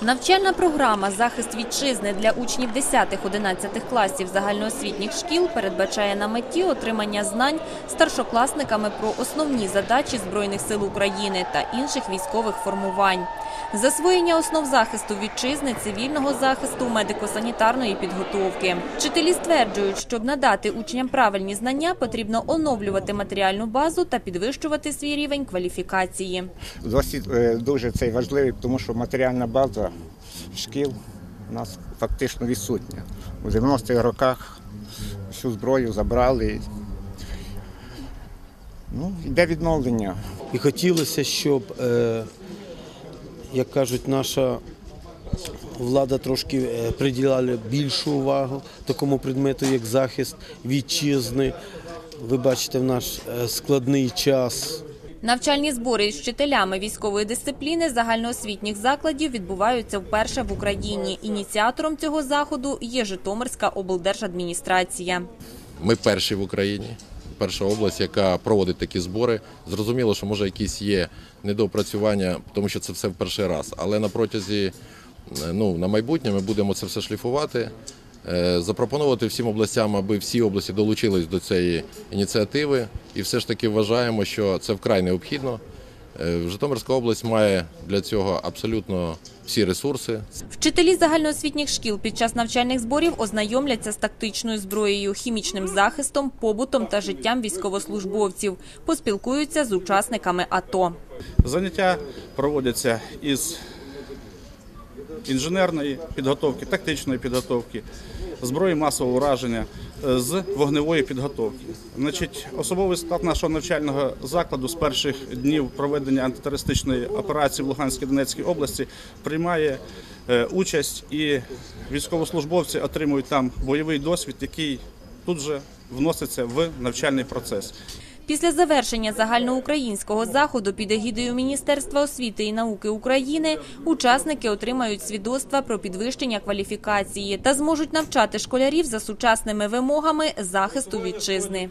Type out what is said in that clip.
Навчальна програма Захист вітчизни для учнів 10-11 класів загальноосвітніх шкіл передбачає на меті отримання знань старшокласниками про основні задачі Збройних сил України та інших військових формувань. Засвоєння основ захисту вітчизни, цивільного захисту, медико-санітарної підготовки. Вчителі стверджують, щоб надати учням правильні знання, потрібно оновлювати матеріальну базу та підвищувати свій рівень кваліфікації. Досить е, дуже цей важливий, тому що матеріальна база шкіл у нас фактично відсутня. У 90-х роках всю зброю забрали. Ну, йде відновлення. І хотілося, щоб, е, як кажуть, наша влада трошки е, приділяла більшу увагу такому предмету, як захист вітчизни. Ви бачите, в наш е, складний час. Навчальні збори з вчителями військової дисципліни загальноосвітніх закладів відбуваються вперше в Україні. Ініціатором цього заходу є Житомирська облдержадміністрація. Ми перші в Україні, перша область, яка проводить такі збори. Зрозуміло, що може якісь є недоопрацювання, тому що це все в перший раз. Але на протязі ну, на майбутнє ми будемо це все шліфувати, е, запропонувати всім областям, аби всі області долучились до цієї ініціативи. І все ж таки вважаємо, що це вкрай необхідно. Е, Житомирська область має для цього абсолютно всі ресурси. Вчителі загальноосвітніх шкіл під час навчальних зборів ознайомляться з тактичною зброєю, хімічним захистом, побутом та життям військовослужбовців. Поспілкуються з учасниками АТО. Заняття проводяться із інженерної підготовки, тактичної підготовки, зброї масового ураження, е, з вогневої підготовки. Значить, особовий склад нашого навчального закладу з перших днів проведення антитерористичної операції в Луганській Донецькій області приймає е, участь і військовослужбовці отримують там бойовий досвід, який тут же вноситься в навчальний процес. Після завершення загальноукраїнського заходу під егідою Міністерства освіти і науки України учасники отримають свідоцтва про підвищення кваліфікації та зможуть навчати школярів за сучасними вимогами захисту вітчизни.